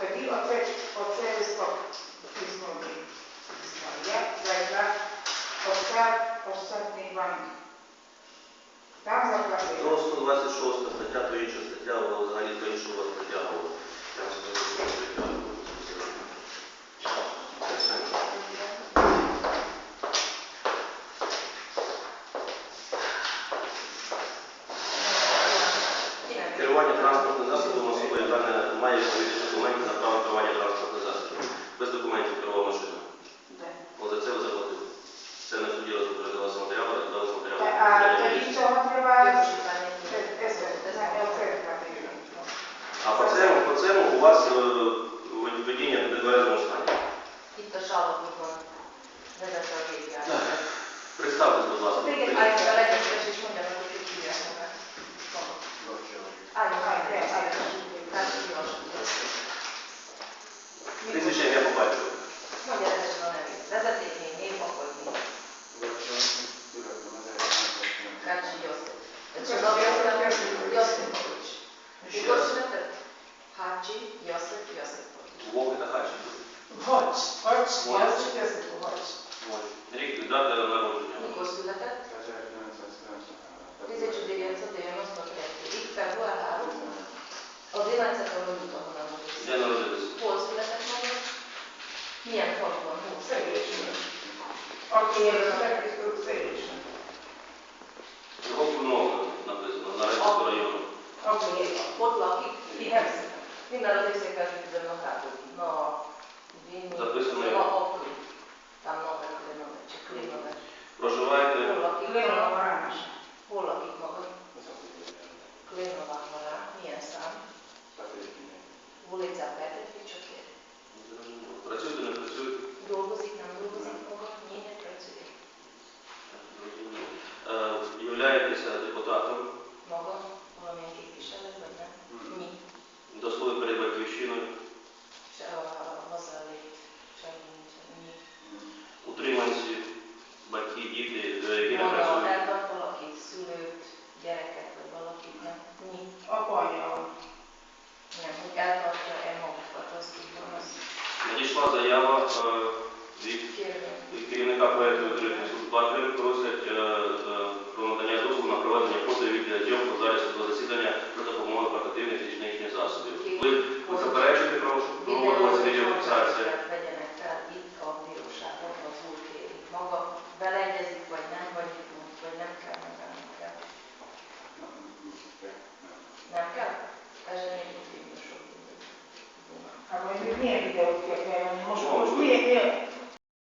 тоді оце, оце листок письмо Я зайшла остат, остатній банк. Там заплатила. Ну, 126 стаття, то інша стаття, взагалі то іншого вас Керування транспортним засобом особа, яка не має відповідних документів на право керування транспортним засобом. Без документів керував машину. Да. От за це ви заплатили. Це на суді розглядалося матеріали, розглядалися матеріали. Та- А тоді цього треба е, е, е. А по цьому, по цьому у вас е, водіння в нетверезому стані. Salakokon vezet a gépjármű. Представтесь, будь ласка. született? Hácsi József Józsefovich. Вовк та Хачі. Гоч, гоч, я вчитися гоч. Рік дата народження. Mikor született? 1992. Itt február 3. Az életemben mondjuk, ahonnan Де mondjuk. народилися? Hol született maga? Milyen faluban? Hol? Szerényesen. Aki érdekel, szerényesen. Érdekel. Ott lakik? Igen. Minden az éjszakásban a hátul. Записано Na, його. akkor. Tam nowe, klinowe, czy klinowe. Проживаєте Маранаша. Hol lakik maga? Klinova Mara. Milyen szám? Ulica Petőfi Csokér. Працюєте, не працюєте? Dolgozik, nem dolgozik maga? Ні, не працює. Е, Являєтеся депутатом Maga Надійшла заява е, від керівника проєкту суд Батрин просять е, е, про надання дозволу на проведення фото і відеозйомку в залі mieli joukkoja, niin minusta olisi mieli.